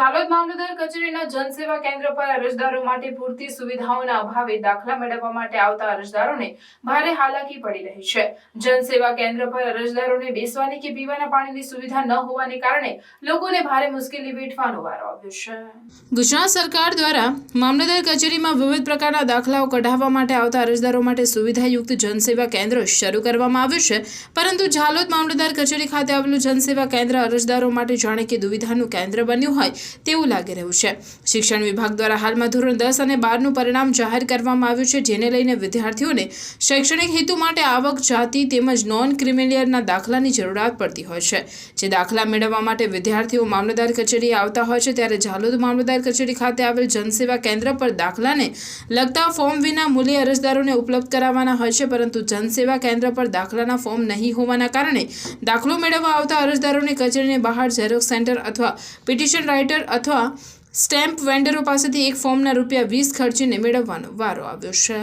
આવેલા જનસેવા કેન્દ્ર પર અરજદારો માટે પૂરતી સુવિધાઓના અભાવે દાખલા મેળવવા માટે આવતા અરજદારોને ભારે હાલાકી પડી રહી છે. જનસેવા કેન્દ્ર પર અરજદારોને બેસવાની કે પીવાના પાણીની સુવિધા ન હોવાને કારણે લોકોને ભારે મુશ્કેલી વેઠવાનો વારો આવ્યો છે. ગુજરાત સરકાર દ્વારા મામલતદાર કચેરીમાં વિવિધ પ્રકારના દાખલાઓ કઢાવવા માટે આવતા અરજદારો માટે સુવિધાયુક્ત જનસેવા કેન્દ્ર શરૂ કરવામાં આવ્યું છે. પરંતુ ઝાલોદ મામલતદાર કચેરી ખાતે આવેલું જનસેવા કેન્દ્ર અરજદારો માટે જાણે કે દુવિધાનું કેન્દ્ર બન્યું હોય તેવું લાગી રહ્યું છે. શિક્ષણ વિભાગ દ્વારા હાલમાં ધોરણ દસ અને બારનું પરિણામ જાહેર કરવામાં આવ્યું છે, જેને લઈને વિદ્યાર્થીઓને શૈક્ષણિક હેતુ માટે આવક, જાતિ તેમજ નોન ક્રિમિલિયરના દાખલાની જરૂરિયાત પડતી હોય છે. જે દાખલા મેળવવા માટે વિદ્યાર્થીઓ મામલતદાર કચેરીએ આવતા હોય છે, ત્યારે ઝાલોદ મામલતદાર કચેરી ખાતે આવેલ જનસેવા કેન્દ્ર પર દાખલાને લગતા ફોર્મ વિના મૂલ્ય અરજદારોને ઉપલબ્ધ કરાવવાના હોય છે, પરંતુ જનસેવા કેન્દ્ર પર દાખલાના ફોર્મ નહીં હોવાના કારણે દાખલો મેળવવા આવતા અરજદારોને કચેરીની બહાર ઝેરોક્સ સેન્ટર અથવા પિટિશન રાઇટર અથવા સ્ટેમ્પ વેન્ડરો પાસેથી એક ફોર્મના રૂપિયા વીસ ખર્ચીને મેળવવાનો વારો આવ્યો છે.